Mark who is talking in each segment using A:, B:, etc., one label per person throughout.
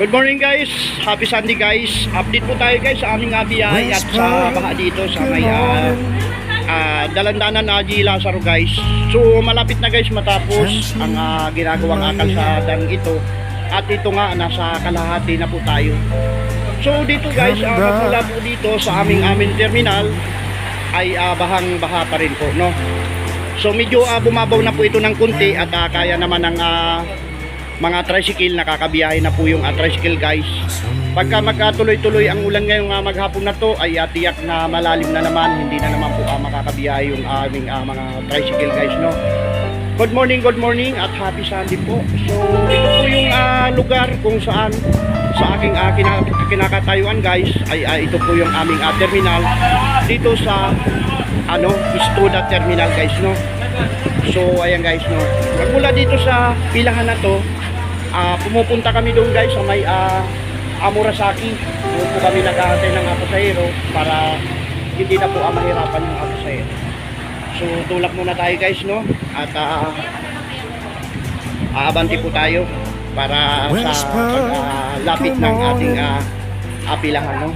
A: Good morning guys, happy Sunday guys. Update po tayo guys sa aming abiyay at sa baka dito sa may uh, uh, dalandanan na G. Lazaro guys. So malapit na guys matapos ang ah, ginagawang akalsadang ito. At ito nga nasa kalahati na po tayo. So dito guys, uh, magmula po dito sa aming aming terminal ay ah, bahang baha pa rin po no. So medyo ah, bumabaw na po ito ng kunti at ah, kaya naman ng ah, mga tricycle nakakabiyahe na po yung ah, tricycle guys. Pagka magkatuloy-tuloy ang ulan ngayong ah, maghapon na to ay ah, tiyak na malalim na naman, hindi na naman po ah, makakabiyahe yung aming ah, mga tricycle guys no. Good morning, good morning at happy Sunday po. So ito po yung ah, lugar kung saan sa aking ah, kina- kinakatayuan guys ay ah, ito po yung aming ah, terminal dito sa ano, Istoda Terminal guys no. So ayan guys no. Magmula dito sa pilahan na to, ah, pumupunta kami doon guys sa may ah, Amurasaki. Doon po kami naghahantay ng ah, pasahero para hindi na po ah, mahirapan yung ah, pasahero. So tulak muna tayo guys no. At ah, aabanti po tayo para sa paglapit ng ating ah, apilahan no.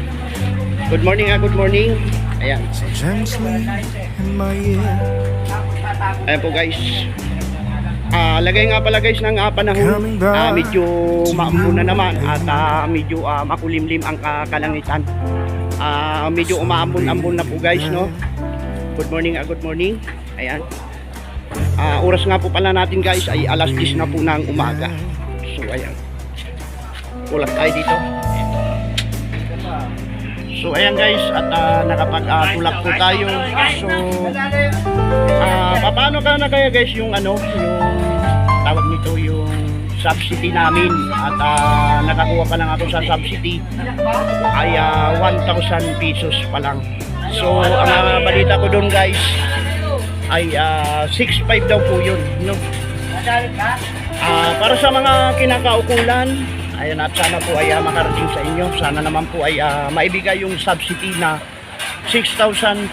A: Good morning ah, good morning. Ayan. Ayan po guys. Ah, lagay nga pala guys ng ah, panahon. Ah, medyo maampo na naman at ah, medyo ah, makulimlim ang ah, kalangitan. Ah, medyo umaambon-ambon na po guys, no? Good morning, ah, good morning. Ayan. Ah, oras nga po pala natin guys ay alas 10 na po ng umaga. So ayan. Ulat tayo dito. So ayan guys at ah, nakapag-tulak po tayo. So Ah, paano ka na kaya guys yung ano, yung tawag nito yung subsidy namin at ah, nakakuha pa lang ako sa subsidy ay ah, 1,000 pesos pa lang. So ang ah, balita ko doon guys ay ah, 6.5 daw po yun. No? Ah, para sa mga kinakaukulan, ayan at sana po ay ah, makarating sa inyo. Sana naman po ay ah, maibigay yung subsidy na 6,500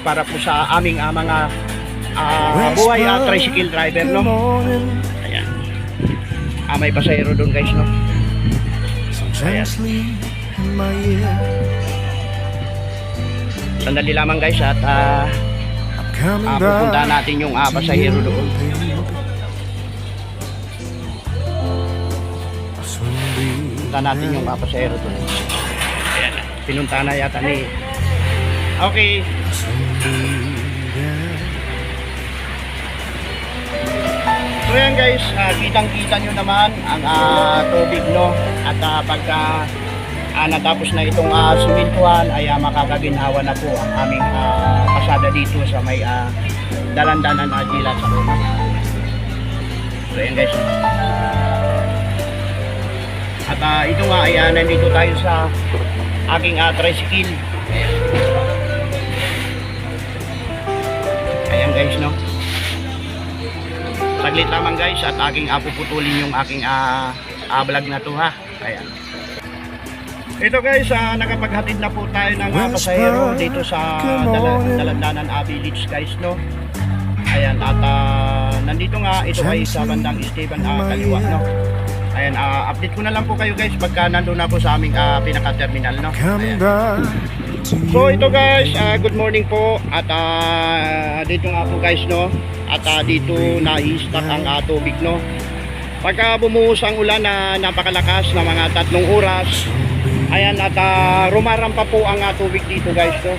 A: para po sa aming ah, mga ah, buhay ah, tricycle driver no. Ayan. Ah, may pasahero doon guys no.
B: Ear,
A: Sandali lamang guys at
B: coming
A: ah, pupunta natin yung ah, pasahero doon. Punta natin yung pasahero doon. Ayan. Pinunta na yata ni Okay. So yan guys, ah, kitang-kita nyo naman ang ah, tubig no. At ah, pagka ah, natapos na itong uh, simintuhan ay ah, makakaginhawa na po ang aming ah, pasada dito sa may ah, dalandanan na Gila sa Roma. So yan guys. At ah, ito nga ay ah, nandito tayo sa aking uh, tricycle. Ayan guys no. Saglit lamang guys at aking uh, puputulin yung aking uh, uh, vlog na to ha. Ayan. Ito guys, uh, nakapaghatid na po tayo ng uh, pasahero dito sa dala, Dalandanan uh, Village guys no. Ayan at uh, nandito nga ito ay sa bandang Esteban uh, Kaliwa no. Ayan, uh, update ko na lang po kayo guys pagka nandun na po sa aming uh, pinaka-terminal no. Ayan. So ito guys, ah, good morning po at ah, dito nga po guys no at ah, dito na-stock ang ah, tubig no. Pagka bumuhos ang ulan na napakalakas na mga tatlong oras, ayan at ah, rumarampa po ang ah, tubig dito guys no.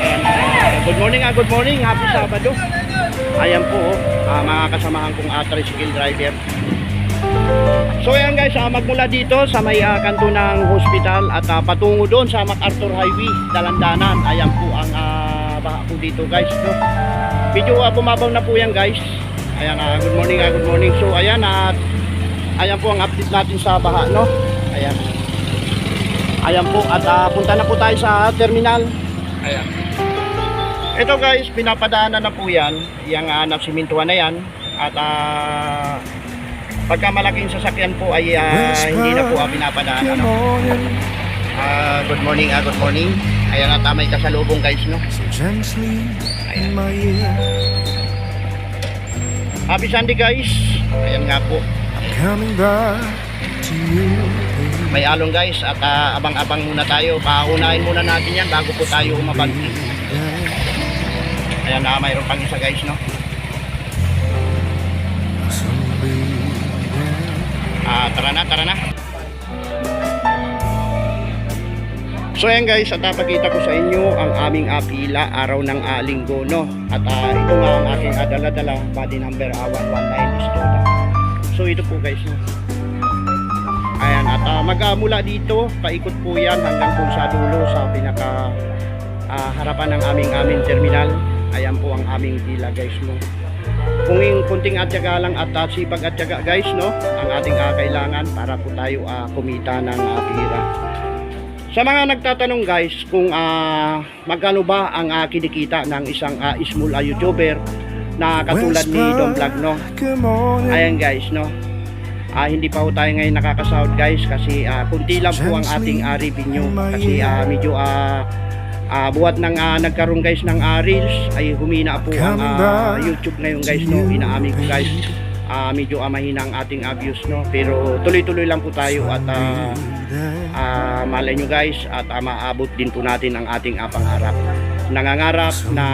A: Ayan, ah, good morning ah, good morning, happy Sabado. Ayan po ah, mga kasamahan kong ah, tricycle driver. So ayan guys, ah, magmula dito sa may ah, kanto ng hospital at ah, patungo doon sa MacArthur Highway, Dalandanan. Ayan po ang ah, baha po dito guys. No? Medyo ah, bumabaw na po yan guys. Ayan, ah, good morning, ah, good morning. So ayan, at ayan po ang update natin sa baha, no? Ayan. Ayan po, at ah, punta na po tayo sa terminal. Ayan. Ito guys, pinapadaanan na po yan. Yung uh, nasimintuan na yan. At ah, pagka malaking sasakyan po ay ah, hindi na po ah, pinapadaan ano. Ah, good morning, ah, good morning. Ayan at ah, may kasalubong guys no.
B: Ear,
A: Happy Sunday guys. Ayan nga po. May alon guys at ah, abang-abang muna tayo. Paunahin muna natin yan bago po tayo umabag. Ayan na, mayroon pang isa guys, no? Ah, tara na, tara na. So ayan guys, at napakita ko sa inyo ang aming apila araw ng ah, linggo, no? At ah, ito nga ang aking ah, dala-dala, body number uh, 119 is Toda. So ito po guys, no? Ayan, at ah, magmula dito, paikot po yan hanggang po sa dulo sa pinaka ah, harapan ng aming aming terminal. Ayan po ang aming pila guys, no? Kung yung kunting atyaga lang at uh, sipag atyaga guys, no? Ang ating ah, kailangan para po tayo ah, kumita ng ah, pira. Sa mga nagtatanong guys kung ah, magkano ba ang ah, kinikita ng isang ah, small ah, YouTuber na katulad ni Don Vlog, no? Ayan guys, no? Ah, hindi pa po tayo ngayon nakakasahod guys kasi ah, kunti lang po ang ating ah, revenue kasi ah, medyo ah, ah, buhat ng ah, nagkaroon guys ng ah, reels ay humina po ang ah, YouTube ngayon guys no? Inaamin ko guys. Ah, medyo mahina ang ating ah, views no? Pero tuloy-tuloy lang po tayo at ah, ah, malay nyo guys at ah, maabot din po natin ang ating ah, pangarap. Nangangarap na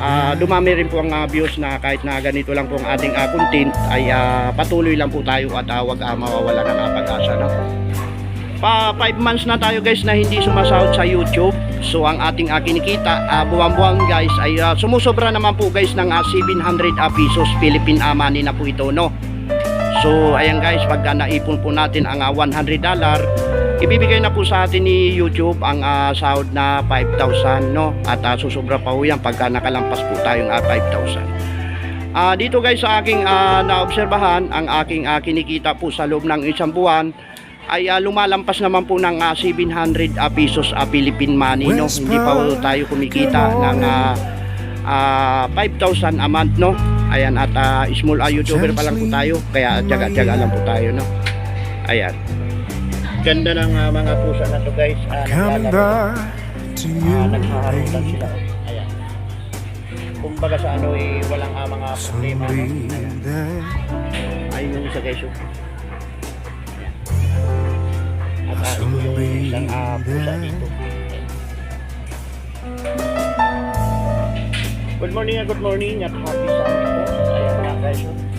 A: Ah, dumami rin po ang ah, views na kahit na ganito lang po ang ating ah, content ay ah, patuloy lang po tayo at uh, wag ah, mawawala ng ah, pag-asa no? Pa 5 months na tayo guys na hindi sumasahod sa YouTube. So ang ating ah, kinikita ah, buwan-buwan guys ay ah, sumusobra naman po guys ng ah, 700 ah, pesos. Philippine ah, money na po ito no. So ayan guys pagka naipon po natin ang ah, 100 dollar ibibigay na po sa atin ni YouTube ang ah, sahod na 5,000 no? At uh, susobra pa po yan pagka nakalampas po tayong ah, 5,000 Ah, dito guys sa aking ah, naobserbahan ang aking ah, kinikita po sa loob ng isang buwan ay ah, lumalampas naman po ng ah, 700 ah, pesos ah, Philippine money no? Hindi pa po tayo kumikita ng ah, ah, 5,000 a month no? Ayan at ah, small ah, YouTuber pa lang po tayo kaya tiyaga-tiyaga lang po tayo no? Ayan. Ganda ng ah, mga pusa na to guys.
B: Coming
A: naglalaro. Ah, naghaharutan sila. Ayan. Kumbaga sa ano eh walang ah, mga problema no? Ayan. ayun yung isa guys oh. Ayan. at ah, ito yung isang ah, pusa dito good morning ah, good morning at happy Sunday po ayan nga guys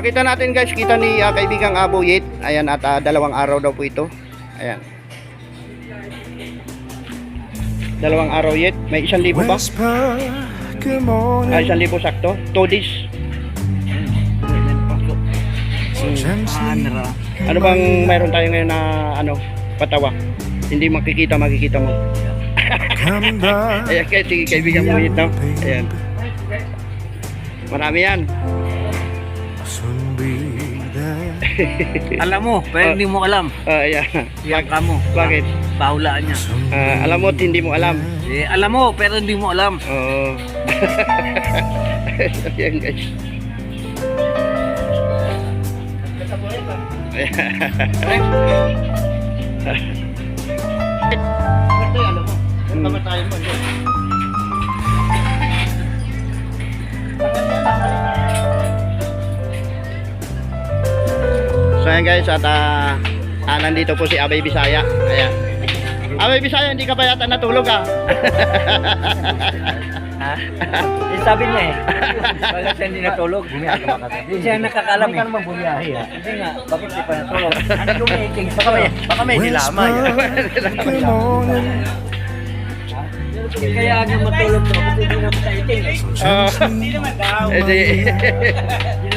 A: Pakita natin guys, kita ni ah, kaibigang Abo Yet. Ayan at ah, dalawang araw daw po ito. Ayan. Dalawang araw yet. May isang libo ba? Ah, isang libo sakto. Two days.
B: Gently.
A: Ano bang mayroon tayo ngayon na ano, patawa? Hindi makikita, makikita mo. Ayan kay sige, kaibigan mo Yet, no? Ayan. Marami yan.
C: Alam mo, pero hindi mo alam.
A: Ah, ayan.
C: Yan ka mo.
A: Bakit?
C: Pahulaan niya.
A: Ah, alam mo, at hindi mo alam.
C: Eh, alam mo, pero hindi mo alam.
A: Oo. Ayan guys. Ito alam mo. Yung kamatayan mo. So ayan guys at ah, ah, nandito po si Abay Bisaya. Ayan. Abay Bisaya, hindi ka pa yata natulog ah.
C: Ha? Yung sabi niya eh. Bakit siya hindi natulog? Hindi siya nakakalam eh. Hindi ka naman bumiyahe ah. Hindi nga, bakit di pa natulog? Ano lumiiking? Baka may, baka may.
B: Good morning.
C: Kaya nga matulog to kasi hindi naman kaiting eh.
A: Ah,
C: Hindi naman daw.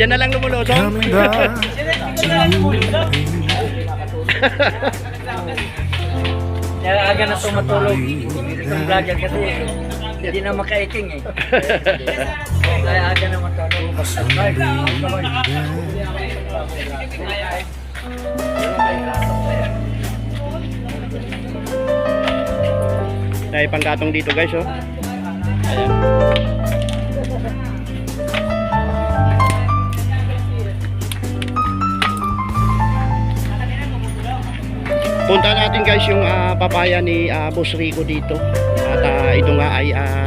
A: siya na lang lumulusong.
B: Coming back to you.
C: Kaya aga na ito matulog. Itong vlogger kasi hindi na makaiting eh. Kaya aga na matulog.
A: Dahil panggatong dito guys, oh. Punta natin guys yung ah, papaya ni ah, Boss Rico dito. At ah, ito nga ay ah,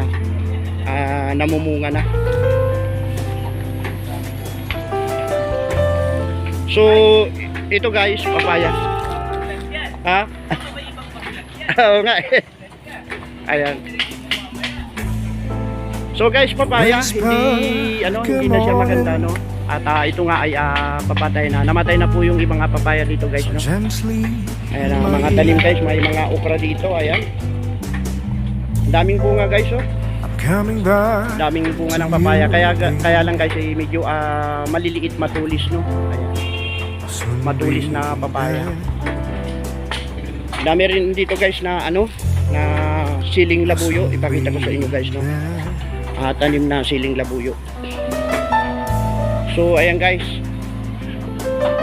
A: ah, namumunga na. So, ito guys, papaya. Ha? Oo nga eh. Ayan. So guys, papaya, hindi ano, hindi na siya maganda no. At ah, ito nga ay ah, papatay na. Namatay na po yung ibang papaya dito guys no. Ayan ang mga talim guys, may mga okra dito, ayan. Daming bunga guys oh. Daming bunga ng papaya. Kaya kaya lang guys ay medyo ah, maliliit matulis no. Ayan. Matulis na papaya. Dami rin dito guys na ano na siling labuyo. Ipakita ko sa inyo guys no. Ah, tanim na siling labuyo. So ayan guys.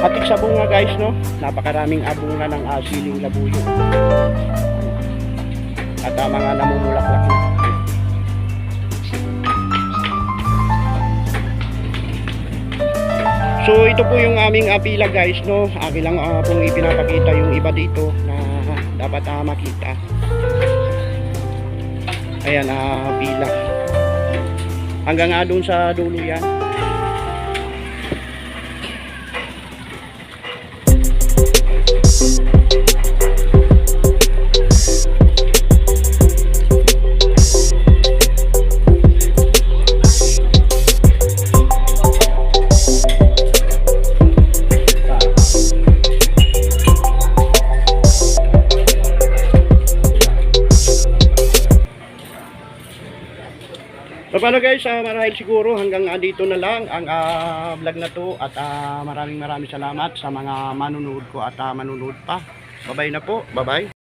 A: Patik sa bunga guys no. Napakaraming abunga ng ah, siling labuyo. At ah, mga namumulaklak na. So ito po yung aming apila guys no. Akin lang ah, pong ipinapakita yung iba dito na dapat ah, makita. Ayan ah, pila. Hanggang nga doon sa dulo yan. So paano guys, uh, marahil siguro hanggang ah, dito na lang ang ah, vlog na to at ah, maraming maraming salamat sa mga manunood ko at ah, manunood pa. Bye-bye na po. Bye-bye.